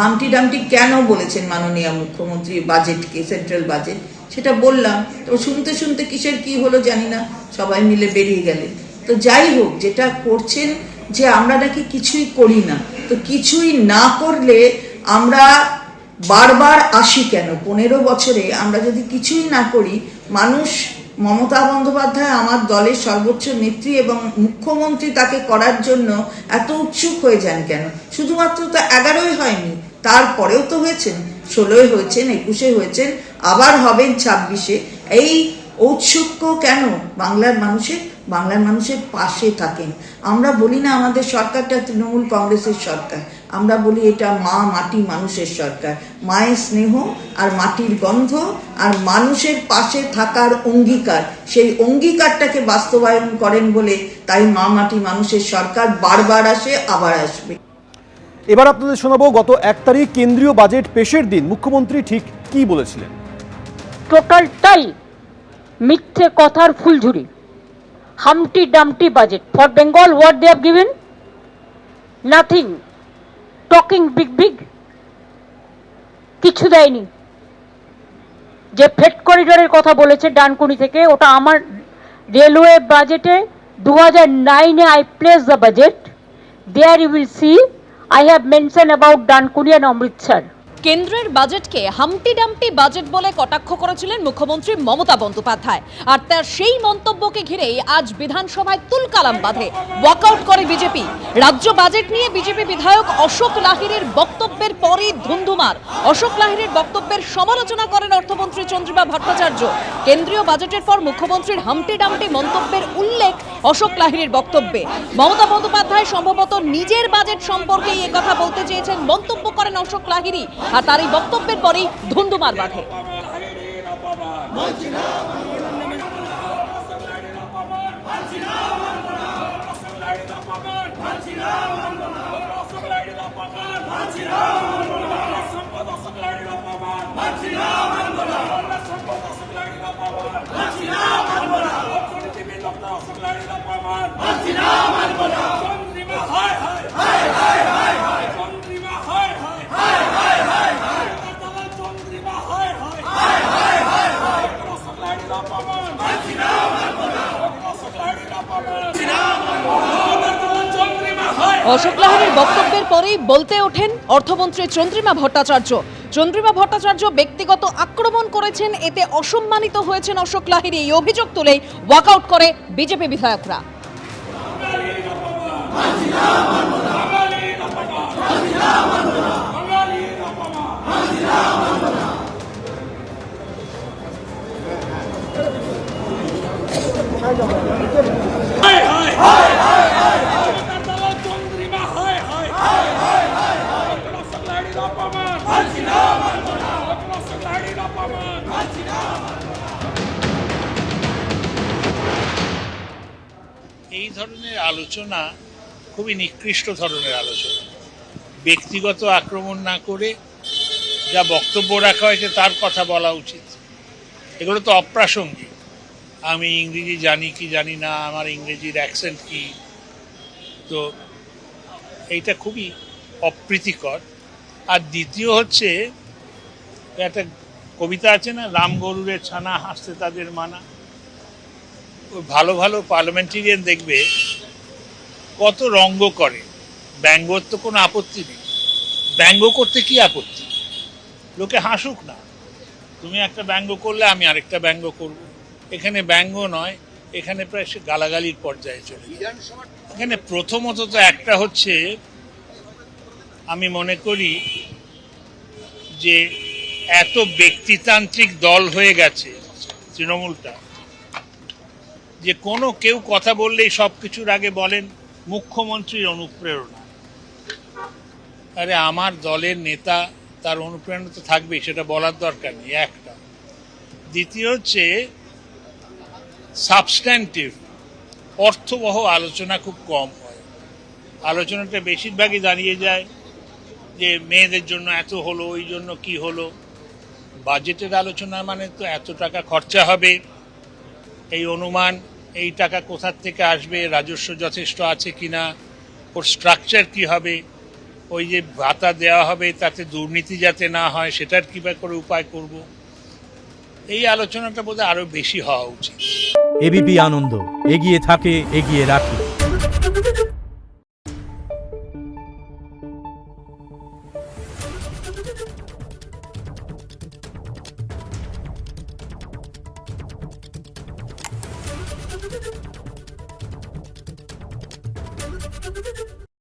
হামটি ডামটি কেন বলেছেন মাননীয় মুখ্যমন্ত্রী বাজেটকে, সেন্ট্রাল বাজেট? সেটা বললাম। তো শুনতে শুনতে কিসের কি হলো জানি না, সবাই মিলে বেরিয়ে গেলেন। তো যাই হোক, যেটা করছেন যে আমরা নাকি কিছুই করি না। তো কিছুই না করলে আমরা বারবার আসি কেন? পনেরো বছরে আমরা যদি কিছুই না করি, মানুষ মমতা বন্দ্যোপাধ্যায় আমার দলের সর্বোচ্চ নেত্রী এবং মুখ্যমন্ত্রী তাকে করার জন্য এত উৎসুক হয়ে যান কেন? শুধুমাত্র তো এগারোই হয়নি তারপরেও তো হয়েছেন, ষোলোই হয়েছেন একুশে হয়েছেন, আবার হবেন ছাব্বিশে। এই ঔৎসুক্য কেন বাংলার মানুষের? বাংলার মানুষের পাশে থাকেন। আমরা বলি না আমাদের সরকারটা তৃণমূল কংগ্রেসের সরকার। আমরা বলি এটা মা মাটি মানুষের সরকার। মায়ের স্নেহ আর মাটির গন্ধ আর মানুষের পাশে থাকার অঙ্গীকার। সেই অঙ্গীকারটাকে বাস্তবায়ন করেন বলে তাই মা মাটি মানুষের সরকার বারবার আসে, আবার আসবে। এবার আপনাদের শোনাবো গত এক তারিখ কেন্দ্রীয় বাজেট পেশের দিন। মুখ্যমন্ত্রী ঠিক কি বলেছিলেন? টোটালটাই মিথ্যে কথার ফুলঝুরি। Humpty dumpty budget. For Bengal what they have given nothing talking big big কিছু দেয়নি। যে ফেট করিডোরের কথা বলেছে ডানকুনি থেকে, ওটা আমার রেলওয়ে বাজেটে দু হাজার নাইনে I place the budget there you will see I have mention about Dankuni and Amritsar কেন্দ্রের বাজেটকে হামটি ডামটি বাজেট বলে কটাক্ষ করেছিলেন মুখ্যমন্ত্রী মমতা বন্দ্যোপাধ্যায়। আর তার সেই মন্তব্যকে ঘিরেই আজ বিধানসভায় তুলকালাম বাঁধে। ওয়াকআউট করে বিজেপি। রাজ্য বাজেট নিয়ে বিজেপি বিধায়ক অশোক লাহিরের বক্তব্যের পরই ধুন্ধুমার। অশোক লাহিরের বক্তব্যের সমালোচনা করেন অর্থমন্ত্রী চন্দ্রিমা ভট্টাচার্য। কেন্দ্রীয় বাজেটের পর মুখ্যমন্ত্রীর হামটি ডামটি মন্তব্যের উল্লেখ অশোক লাহিরের বক্তব্যে। মমতা বন্দ্যোপাধ্যায় সম্ভবত নিজের বাজেট সম্পর্কেই কথা বলতে চেয়েছেন, মন্তব্য করেন অশোক লাহিরি আর তার এই বক্তব্যের পরেই ধুন্ধুমার বাঁধে। অশোক লাহিড়ীর বক্তব্যের পরেই বলতে ওঠেন অর্থমন্ত্রী চন্দ্রিমা ভট্টাচার্য। চন্দ্রিমা ভট্টাচার্য ব্যক্তিগত আক্রমণ করেছেন, এতে অসম্মানিত হয়েছেন অশোক লাহিড়ী। এই অভিযোগ তুলেই ওয়াকআউট করে বিজেপি বিধায়করা। এই ধরনের আলোচনা খুবই নিকৃষ্ট ধরনের আলোচনা। ব্যক্তিগত আক্রমণ না করে যা বক্তব্য রাখা হয়েছে তার কথা বলা উচিত। এগুলো তো অপ্রাসঙ্গিক। আমি ইংরেজি জানি কি জানি না, আমার ইংরেজির অ্যাকসেন্ট কি? তো এইটা খুবই অপ্রীতিকর। আর দ্বিতীয় হচ্ছে, একটা কবিতা আছে না, রাম গরুরের ছানা হাসতে তাদের মানা। ভালো ভালো পার্লামেন্টেরিয়ান দেখবে কত রঙ্গ করে। ব্যঙ্গর তো কোনো আপত্তি নেই। ব্যঙ্গ করতে কি আপত্তি? লোকে হাসুক না। তুমি একটা ব্যঙ্গ করলে আমি আরেকটা ব্যঙ্গ করব। এখানে ব্যঙ্গ নয়, এখানে প্রায় সে গালাগালির পর্যায়ে চলে। এখানে প্রথমত তো একটা হচ্ছে, আমি মনে করি যে এত ব্যক্তিতান্ত্রিক দল হয়ে গেছে তৃণমূলটা। যে কোনো কেউ কথা বললেই সব কিছুর আগে বলেন, মুখ্যমন্ত্রীর অনুপ্রেরণা। আরে আমার দলের নেতা, তার অনুপ্রেরণা তো থাকবেই, সেটা বলার দরকার নেই, একটা। দ্বিতীয় হচ্ছে সাবস্ট্যান্টিভ অর্থবহ আলোচনা খুব কম হয়। আলোচনাটা বেশিরভাগই দাঁড়িয়ে যায় যে মেয়েদের জন্য এত হলো, ওই জন্য কি হলো। বাজেটের আলোচনা মানে তো এত টাকা খরচা হবে। এই অনুমান, এই টাকা কোথার থেকে আসবে, রাজস্ব যথেষ্ট আছে কি না ওর স্ট্রাকচার কি হবে, ওই যে ভাতা দেওয়া হবে তাতে দুর্নীতি যাতে না হয়, সেটার কীভাবে করে উপায় করব? এই আলোচনাটা বোধহয় আরও বেশি হওয়া উচিত। এবিপি আনন্দ, এগিয়ে থাকে, এগিয়ে রাখে।